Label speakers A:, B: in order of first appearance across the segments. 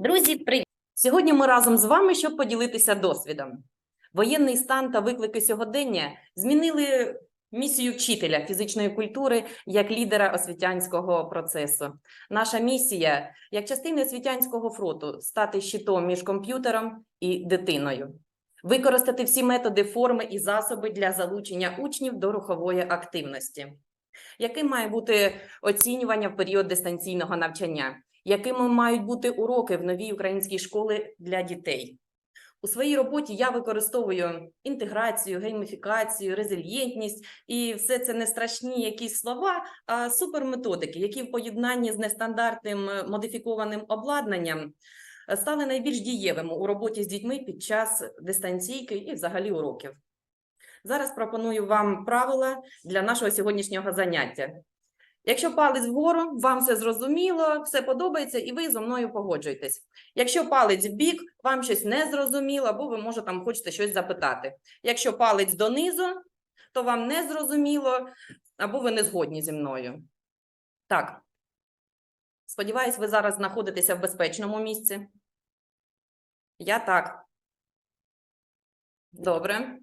A: Друзі, привіт! Сьогодні ми разом з вами, щоб поділитися досвідом. Воєнний стан та виклики сьогодення змінили місію вчителя фізичної культури як лідера освітянського процесу. Наша місія як частина освітянського фронту стати щитом між комп'ютером і дитиною, використати всі методи, форми і засоби для залучення учнів до рухової активності. Яким має бути оцінювання в період дистанційного навчання? Якими мають бути уроки в новій українській школі для дітей. У своїй роботі я використовую інтеграцію, гейміфікацію, резильєнтність, і все це не страшні якісь слова, а суперметодики, які в поєднанні з нестандартним е, модифікованим обладнанням е, стали найбільш дієвими у роботі з дітьми під час дистанційки і взагалі уроків. Зараз пропоную вам правила для нашого сьогоднішнього заняття. Якщо палець вгору, вам все зрозуміло, все подобається, і ви зі мною погоджуєтесь. Якщо палець в бік, вам щось не зрозуміло, або ви може там хочете щось запитати. Якщо палець донизу, то вам не зрозуміло, або ви не згодні зі мною. Так. Сподіваюсь, ви зараз знаходитеся в безпечному місці. Я так. Добре.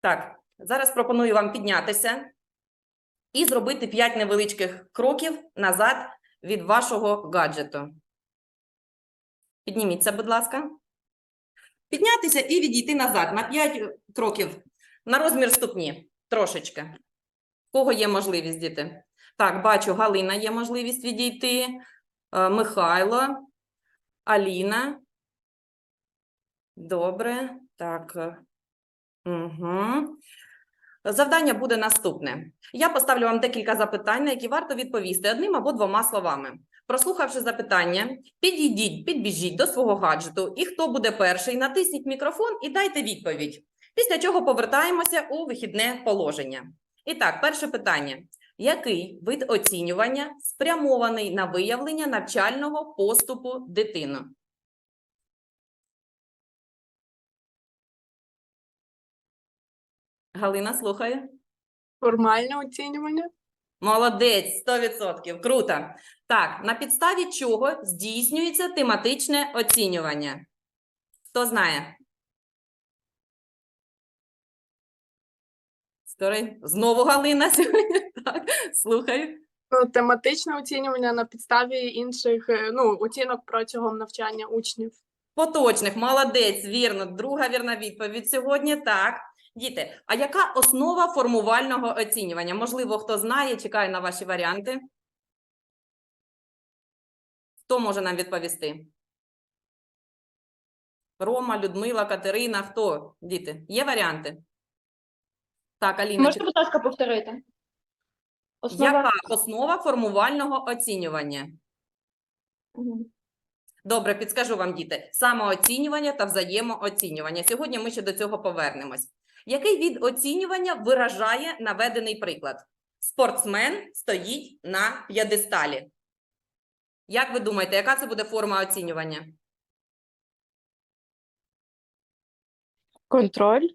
A: Так, зараз пропоную вам піднятися і зробити 5 невеличких кроків назад від вашого гаджету. Підніміться, будь ласка. Піднятися і відійти назад на 5 кроків на розмір ступні. Трошечки. Кого є можливість, діти? Так, бачу, Галина є можливість відійти. е, Михайло, Аліна. Добре. Так. Угу. Завдання буде наступне. Я поставлю вам декілька запитань, на які варто відповісти одним або двома словами. Прослухавши запитання, підійдіть, підбіжіть до свого гаджету, і хто буде перший, натисніть мікрофон і дайте відповідь. Після чого повертаємося у вихідне положення. І так, перше питання: який вид оцінювання спрямований на виявлення навчального поступу дитини? Галина слухає.
B: Формальне оцінювання.
A: Молодець, 100%. Круто. Так, на підставі чого здійснюється тематичне оцінювання? Хто знає? Скорий. Знову Галина сьогодні. Так, слухаю.
B: Ну, тематичне оцінювання на підставі інших е, ну, оцінок протягом навчання учнів.
A: Поточних, молодець, вірно. Друга вірна відповідь сьогодні. Так. Діти, а яка основа формувального оцінювання? Можливо, хто знає, чекаю на ваші варіанти. Хто може нам відповісти? Рома, Людмила, Катерина, хто? Діти, є варіанти? Так, Аліна,
C: Можете, будь ласка, повторити? Основа...
A: яка основа формувального оцінювання? Добре, підскажу вам, діти. Самооцінювання та взаємооцінювання. Сьогодні ми ще до цього повернемось. Який від оцінювання виражає наведений приклад? Спортсмен стоїть на п'єдесталі. Як ви думаєте, яка це буде форма оцінювання?
B: Контроль.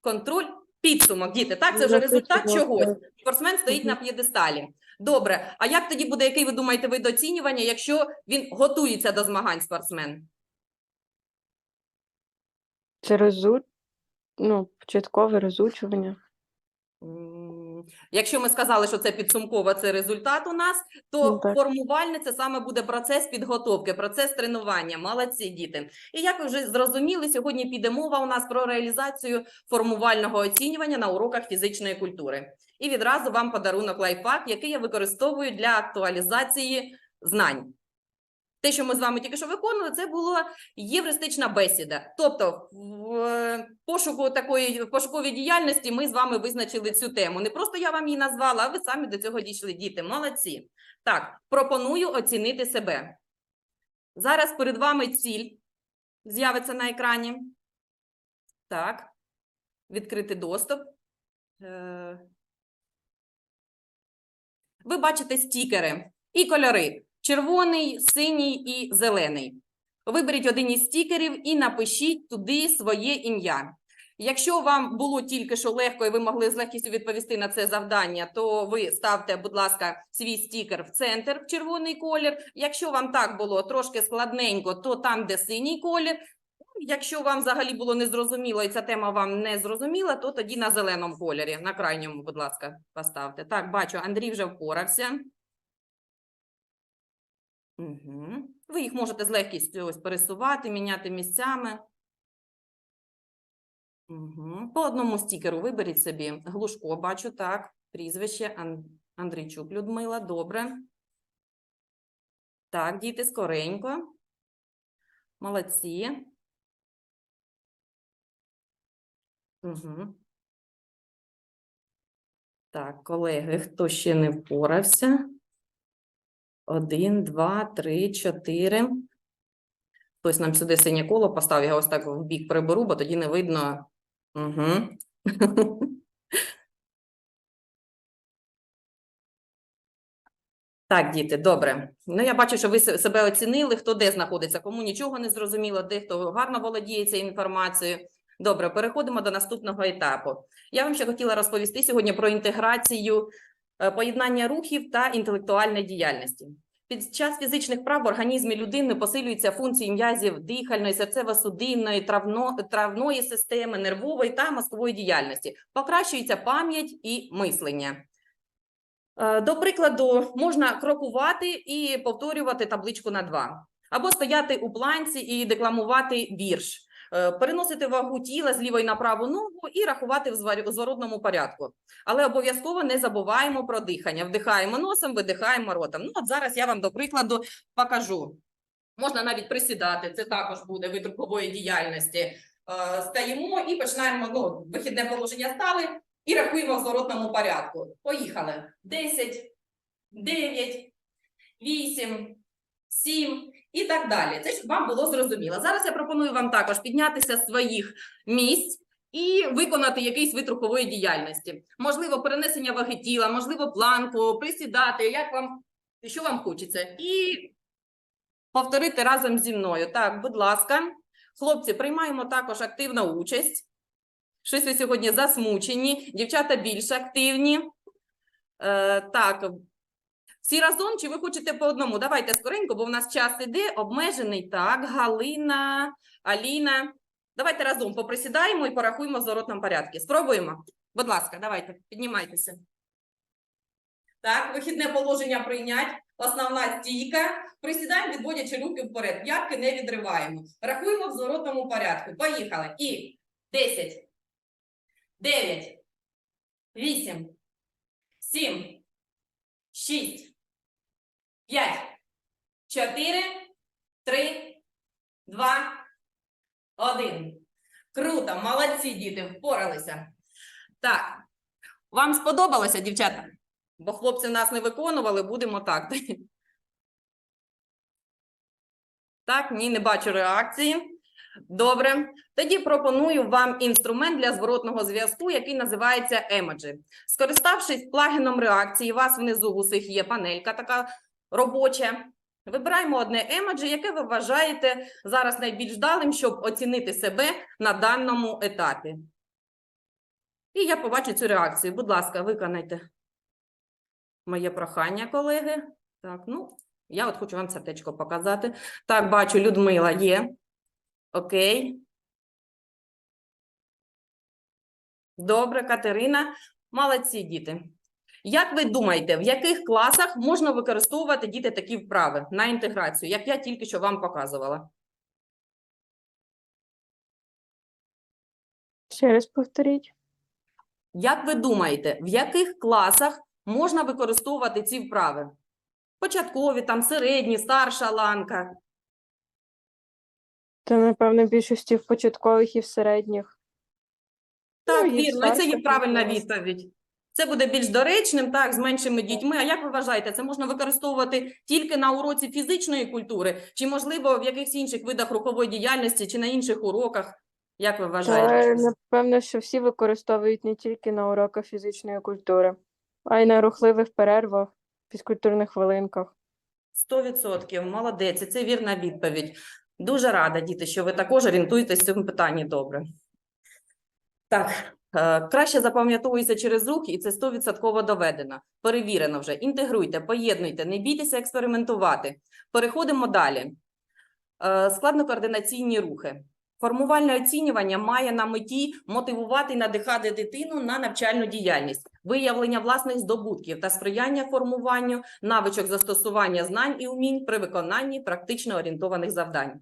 A: Контроль, підсумок, діти. Так, це вже результат чогось. Спортсмен стоїть на п'єдесталі. Добре. А як тоді буде, який ви думаєте, вид оцінювання, якщо він готується до змагань спортсмен?
D: Це розу... ну, початкове розучування.
A: М, Якщо ми сказали, що це підсумково, це результат у нас, то
D: Ну, так.
A: формувальне це саме буде процес підготовки, процес тренування. Молодці діти. І як ви вже зрозуміли, сьогодні піде мова у нас про реалізацію формувального оцінювання на уроках фізичної культури. І відразу вам подарунок лайфхак, який я використовую для актуалізації знань. Те, що ми з вами тільки що виконували, це була євристична бесіда. Тобто, в пошуку такої в пошуковій діяльності ми з вами визначили цю тему. Не просто я вам її назвала, а ви самі до цього дійшли. Діти, молодці. Так, пропоную оцінити себе. Зараз перед вами ціль з'явиться на екрані. Так, відкрити доступ. Е, Ви бачите стікери і кольори: червоний, синій і зелений. Виберіть один із стікерів і напишіть туди своє ім'я. Якщо вам було тільки що легко і ви могли з легкістю відповісти на це завдання, то ви ставте, будь ласка, свій стікер в центр в червоний колір. Якщо вам так було трошки складненько, то там, де синій колір. Якщо вам взагалі було незрозуміло і ця тема вам не зрозуміла, то тоді на зеленому кольорі, на крайньому, будь ласка, поставте. Так, бачу, Андрій вже впорався. Угу. Ви їх можете з легкістю ось пересувати, міняти місцями. Угу. По одному стікеру виберіть собі. Глушко бачу, так. Прізвище Андрійчук Людмила. Добре. Так, діти, скоренько. Молодці. Угу. Так, колеги, хто ще не впорався? Один, два, три, чотири. Хтось нам сюди синє коло поставив, я ось так в бік приберу, бо тоді не видно. Угу. Так, діти, добре. Ну, я бачу, що ви себе оцінили, хто де знаходиться, кому нічого не зрозуміло, де хто гарно володіє цією інформацією. Добре, переходимо до наступного етапу. Я вам ще хотіла розповісти сьогодні про інтеграцію поєднання рухів та інтелектуальної діяльності. Під час фізичних прав в організмі людини посилюються функції м'язів дихальної, серцево-судинної, травно, травної системи, нервової та мозкової діяльності. Покращується пам'ять і мислення. Е, До прикладу, можна крокувати і повторювати табличку на два, або стояти у планці і декламувати вірш, е, переносити вагу тіла з лівої на праву ногу і рахувати в зворотному порядку. Але обов'язково не забуваємо про дихання. Вдихаємо носом, видихаємо ротом. Ну, от зараз я вам до прикладу покажу. Можна навіть присідати, це також буде вид рухової діяльності. Е, Стаємо і починаємо ну, вихідне положення стали і рахуємо в зворотному порядку. Поїхали. 10, 9, 8, 7 і так далі. Це щоб вам було зрозуміло. Зараз я пропоную вам також піднятися з своїх місць і виконати якийсь вид рухової діяльності. Можливо, перенесення ваги тіла, можливо, планку, присідати, як вам, що вам хочеться. І повторити разом зі мною. Так, будь ласка. Хлопці, приймаємо також активну участь. Щось ви сьогодні засмучені, дівчата більш активні. Е, так, всі разом, чи ви хочете по одному? Давайте скоренько, бо в нас час іде, обмежений. Так, Галина, Аліна. Давайте разом поприсідаємо і порахуємо в зворотному порядку. Спробуємо. Будь ласка, давайте, піднімайтеся. Так, вихідне положення прийнять. Основна стійка. Присідаємо, відводячи руки вперед. П'ятки не відриваємо. Рахуємо в зворотному порядку. Поїхали. І 10, 9, 8, 7, 6, 5, 4, 3, 2, 1. Круто, молодці, діти, впоралися. Так, вам сподобалося, дівчата? Бо хлопці нас не виконували, будемо так. Так, ні, не бачу реакції. Добре. Тоді пропоную вам інструмент для зворотного зв'язку, який називається Emoji. Скориставшись плагіном реакції, у вас внизу в усіх є панелька така робоча. Вибираємо одне емоджі, яке ви вважаєте зараз найбільш далим, щоб оцінити себе на даному етапі. І я побачу цю реакцію. Будь ласка, виконайте моє прохання, колеги. Так, ну, я от хочу вам сердечко показати. Так, бачу, Людмила є. Окей. Добре, Катерина. Молодці, діти. Як ви думаєте, в яких класах можна використовувати діти такі вправи на інтеграцію, як я тільки що вам показувала?
D: Ще раз повторіть.
A: Як ви думаєте, в яких класах можна використовувати ці вправи? Початкові, там середні, старша ланка.
D: Та, напевно, в більшості в початкових і в середніх.
A: Так,
D: Ну, і
A: вірно, і це є
D: старших
A: правильна відповідь. Це буде більш доречним, так, з меншими дітьми. А як ви вважаєте, це можна використовувати тільки на уроці фізичної культури, чи, можливо, в якихось інших видах рухової діяльності, чи на інших уроках? Як ви
D: Та,
A: вважаєте?
D: напевно, що всі використовують не тільки на уроках фізичної культури, а й на рухливих перервах, фізкультурних хвилинках.
A: Сто відсотків, молодець, це вірна відповідь. Дуже рада, діти, що ви також орієнтуєтесь в цьому питанні добре. Так, краще запам'ятовується через рух, і це 100% доведено. Перевірено вже. Інтегруйте, поєднуйте, не бійтеся експериментувати. Переходимо далі. Е, Складно-координаційні рухи. Формувальне оцінювання має на меті мотивувати і надихати дитину на навчальну діяльність, виявлення власних здобутків та сприяння формуванню навичок застосування знань і умінь при виконанні практично орієнтованих завдань.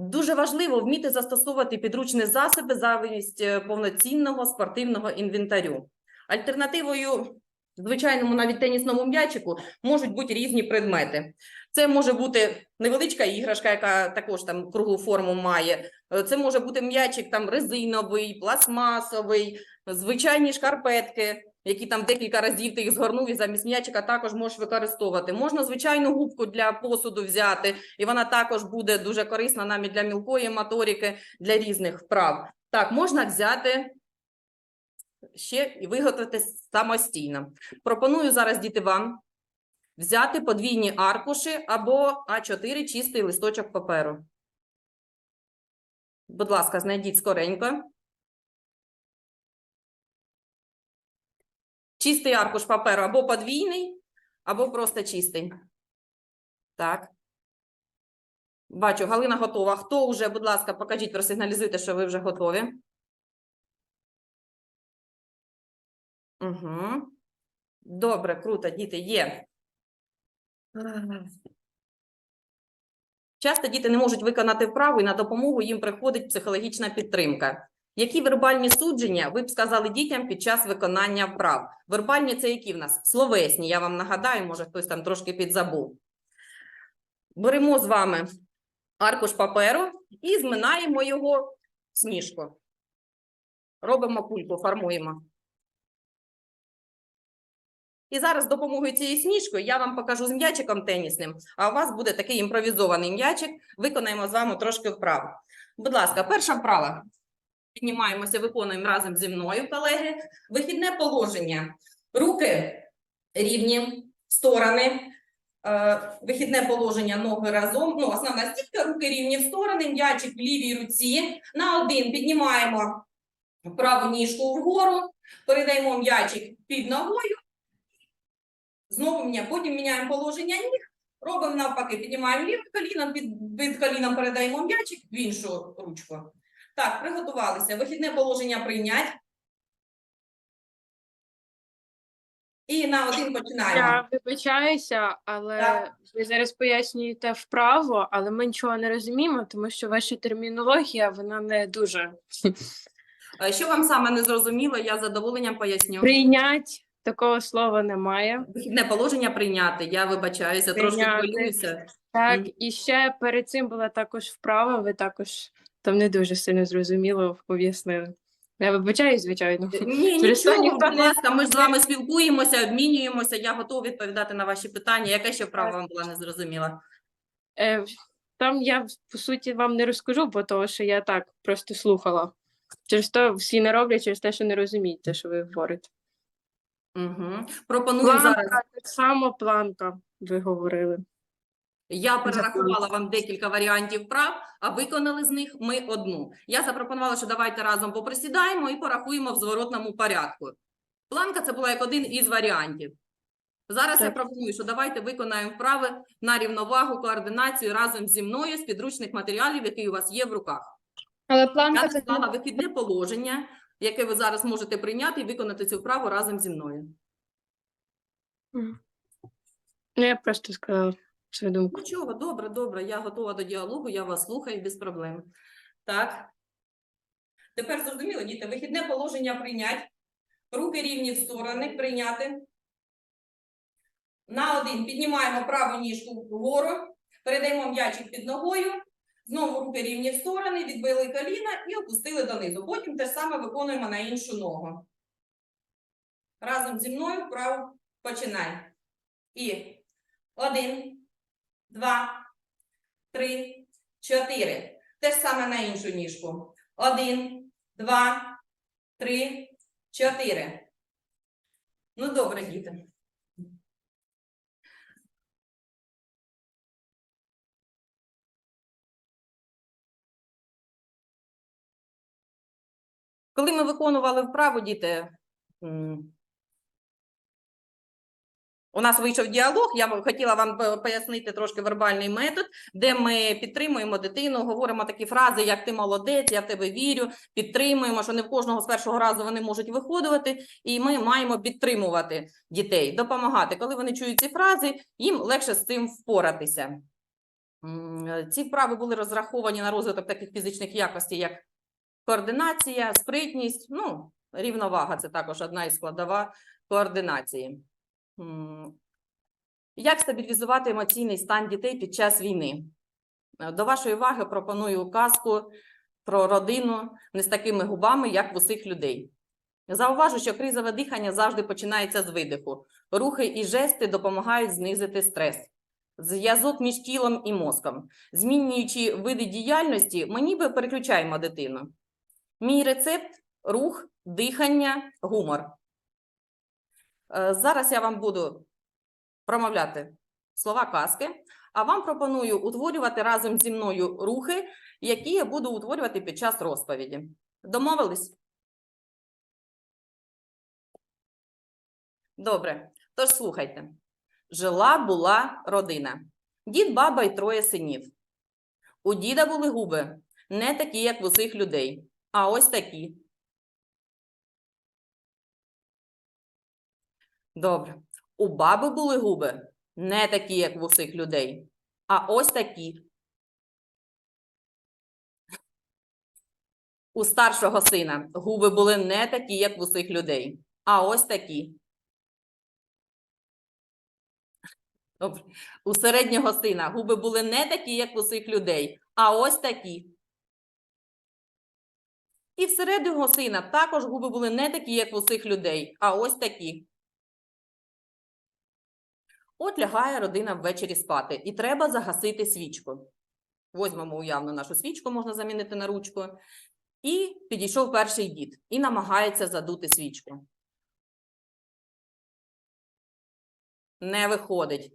A: Дуже важливо вміти застосовувати підручні засоби замість е, повноцінного спортивного інвентарю. Альтернативою звичайному навіть тенісному м'ячику можуть бути різні предмети. Це може бути невеличка іграшка, яка також там круглу форму має. Е, Це може бути м'ячик там резиновий, пластмасовий, звичайні шкарпетки, які там декілька разів ти їх згорнув і замість м'ячика також можеш використовувати. Можна звичайну губку для посуду взяти, і вона також буде дуже корисна навіть для мілкої моторики, для різних вправ. Так, можна взяти ще і виготовити самостійно. Пропоную зараз діти вам взяти подвійні аркуші або А4 чистий листочок паперу. Будь ласка, знайдіть скоренько. Чистий аркуш паперу або подвійний, або просто чистий. Так. Бачу, Галина готова. Хто вже, будь ласка, покажіть, просигналізуйте, що ви вже готові. Угу. Добре, круто, діти, є. Часто діти не можуть виконати вправу, і на допомогу їм приходить психологічна підтримка. Які вербальні судження ви б сказали дітям під час виконання вправ? Вербальні це які в нас? Словесні, я вам нагадаю, може хтось там трошки підзабув. Беремо з вами аркуш паперу і зминаємо його в сніжку. Робимо кульку, формуємо. І зараз з допомогою цієї сніжки я вам покажу з м'ячиком тенісним, а у вас буде такий імпровізований м'ячик. Виконаємо з вами трошки вправ. Будь ласка, перша вправа. Піднімаємося, виконуємо разом зі мною, колеги. Вихідне положення. Руки рівні, сторони. Е, Вихідне положення ноги разом. Ну, основна стійка, руки рівні в сторони, м'ячик в лівій руці. На один піднімаємо праву ніжку вгору, передаємо м'ячик під ногою. Знову міня, потім міняємо положення ніг, робимо навпаки, піднімаємо ліве коліно, під, під коліном передаємо м'ячик в іншу ручку. Так, приготувалися. Вихідне положення прийнять. І на один починаємо.
D: Я вибачаюся, але
A: Так.
D: ви зараз пояснюєте вправо, але ми нічого не розуміємо, тому що ваша термінологія вона не дуже
A: Е, Що вам саме не зрозуміло, я з задоволенням поясню.
D: прийнять. Такого слова немає.
A: Вихідне положення прийняти. Я вибачаюся, трошки хвилююся.
D: Так, і ще перед цим була також вправа, ви також там не дуже сильно зрозуміло пояснили. Я вибачаюсь, звичайно.
A: Ні,
D: Через
A: нічого,
D: ніхто
A: будь
D: не-
A: ласка, ми ж з вами спілкуємося, обмінюємося. Я готова відповідати на ваші питання. Яка ще вправа вам була незрозуміла?
D: Е, там я по суті вам не розкажу, бо того, що я так просто слухала. Через то всі не роблять, через те, що не розуміють те, що ви говорите.
A: Угу. Пропоную
D: Планка,
A: зараз.
D: так само планка, ви говорили.
A: Я перерахувала вам декілька варіантів прав, а виконали з них ми одну. Я запропонувала, що давайте разом поприсідаємо і порахуємо в зворотному порядку. Планка це була як один із варіантів. Зараз я пропоную, що давайте виконаємо вправи на рівновагу, координацію разом зі мною з підручних матеріалів, які у вас є в руках.
C: Але
A: Я
C: планка це
A: назвала вихідне положення, яке ви зараз можете прийняти і виконати цю вправу разом зі мною.
D: Ну, я просто сказала свою думку.
A: Нічого, добре, добре. Я готова до діалогу, я вас слухаю без проблем. Так. Тепер зрозуміло, діти, вихідне положення прийнять. Руки рівні в сторони прийняти. На один піднімаємо праву ніжку вгору, передаємо м'ячик під ногою. Знову руки рівні в сторони, відбили коліна і опустили донизу. Потім те ж саме виконуємо на іншу ногу. Разом зі мною вправо починай. І один, два, три, чотири. Те ж саме на іншу ніжку. Один, два, три, чотири. Ну, добре, діти. Коли ми виконували вправу, діти, у нас вийшов діалог. Я хотіла вам пояснити трошки вербальний метод, де ми підтримуємо дитину, говоримо такі фрази, як ти молодець, я в тебе вірю, підтримуємо, що не в кожного з першого разу вони можуть виходувати, і ми маємо підтримувати дітей, допомагати. Коли вони чують ці фрази, їм легше з цим впоратися. Е, Ці вправи були розраховані на розвиток таких фізичних якостей, як координація, спритність, ну, рівновага це також одна із складова координації. Як стабілізувати емоційний стан дітей під час війни? Е, До вашої уваги пропоную казку про родину не з такими губами, як в усіх людей. Зауважу, що кризове дихання завжди починається з видиху. Рухи і жести допомагають знизити стрес. Зв'язок між тілом і мозком. Змінюючи види діяльності, ми ніби переключаємо дитину. Мій рецепт рух, дихання, гумор. Е, Зараз я вам буду промовляти слова казки, а вам пропоную утворювати разом зі мною рухи, які я буду утворювати під час розповіді. Домовились? Добре, тож слухайте. Жила була родина. Дід, баба й троє синів. У діда були губи, не такі, як в усіх людей, а ось такі. Добре. У баби були губи, не такі, як в усіх людей, а ось такі. У старшого сина губи були не такі, як в усіх людей, а ось такі. Добре. У середнього сина губи були не такі, як в усіх людей, а ось такі. І в середнього сина також губи були не такі, як в усіх людей, а ось такі. От лягає родина ввечері спати, і треба загасити свічку. Возьмемо уявно нашу свічку, можна замінити на ручку. І підійшов перший дід і намагається задути свічку. Не виходить.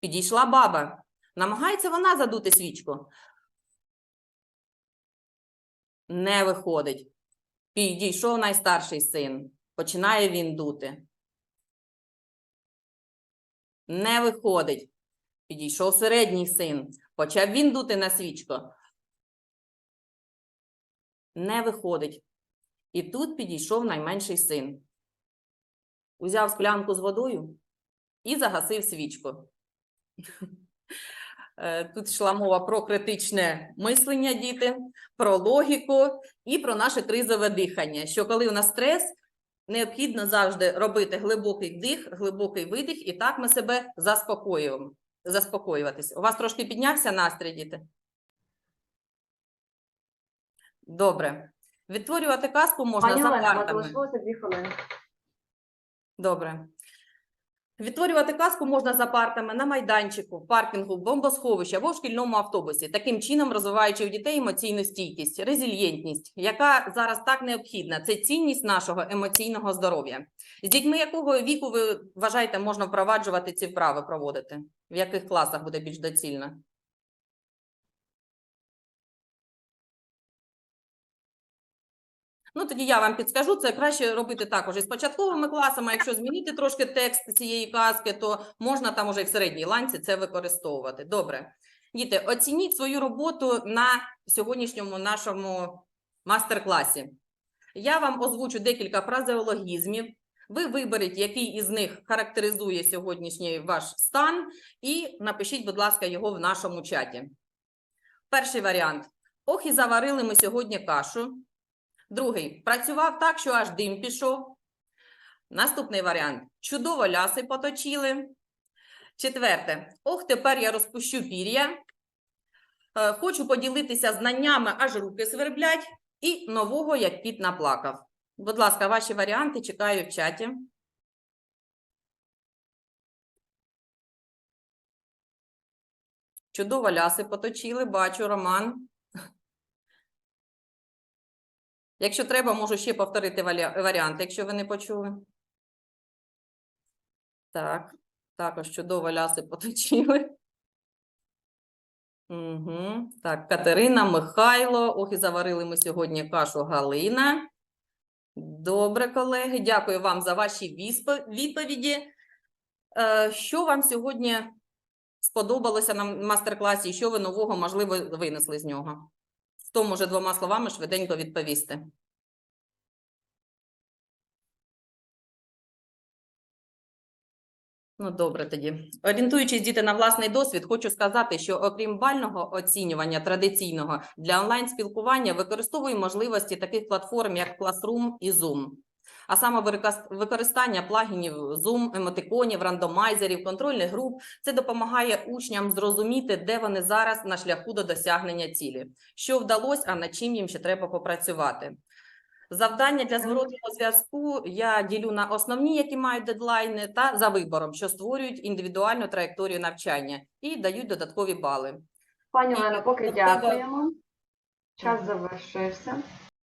A: Підійшла баба. Намагається вона задути свічку. Не виходить. Підійшов найстарший син. Починає він дути. Не виходить. Підійшов середній син. Почав він дути на свічку. Не виходить. І тут підійшов найменший син. Узяв склянку з водою і загасив свічку. Е, Тут йшла мова про критичне мислення, діти, про логіку і про наше кризове дихання. Що коли у нас стрес, необхідно завжди робити глибокий вдих, глибокий видих, і так ми себе заспокоюємо. Заспокоюватись. У вас трошки піднявся настрій, діти? Добре. Відтворювати казку можна
C: Пані
A: за
C: Олена, вам залишилося дві хвилини.
A: Добре. Відтворювати казку можна за партами на майданчику, паркінгу, бомбосховищі або в шкільному автобусі, таким чином розвиваючи у дітей емоційну стійкість, резильєнтність, яка зараз так необхідна. Це цінність нашого емоційного здоров'я. З дітьми якого віку ви вважаєте, можна впроваджувати ці вправи проводити? В яких класах буде більш доцільно? Ну, тоді я вам підскажу, це краще робити також із початковими класами. Якщо змінити трошки текст цієї казки, то можна там уже і в середній ланці це використовувати. Добре. Діти, оцініть свою роботу на сьогоднішньому нашому мастер-класі. Я вам озвучу декілька фразеологізмів. Ви виберіть, який із них характеризує сьогоднішній ваш стан, і напишіть, будь ласка, його в нашому чаті. Перший варіант. Ох, і заварили ми сьогодні кашу. Другий працював так, що аж дим пішов. Наступний варіант чудово ляси поточили. Четверте. Ох, тепер я розпущу пір'я. Е, Хочу поділитися знаннями, аж руки сверблять. І нового, як кіт наплакав. Будь ласка, ваші варіанти чекаю в чаті. Чудово ляси поточили, бачу, Роман. Якщо треба, можу ще повторити варіанти, якщо ви не почули. Так, також чудово ляси поточили. Угу. Так, Катерина, Михайло. Ох, і заварили ми сьогодні кашу Галина. Добре, колеги, дякую вам за ваші відповіді. Е, Що вам сьогодні сподобалося на мастер-класі, що ви нового, можливо, винесли з нього? Хто може двома словами швиденько відповісти? Ну, добре тоді. Орієнтуючись діти на власний досвід, хочу сказати, що окрім бального оцінювання традиційного для онлайн-спілкування використовую можливості таких платформ, як Classroom і Zoom. А саме використання плагінів Zoom, емотиконів, рандомайзерів, контрольних груп це допомагає учням зрозуміти, де вони зараз на шляху до досягнення цілі, що вдалося, а над чим їм ще треба попрацювати. Завдання для зворотного зв'язку я ділю на основні, які мають дедлайни, та за вибором, що створюють індивідуальну траєкторію навчання і дають додаткові бали.
E: Пані Олено, поки дякуємо. Час завершився.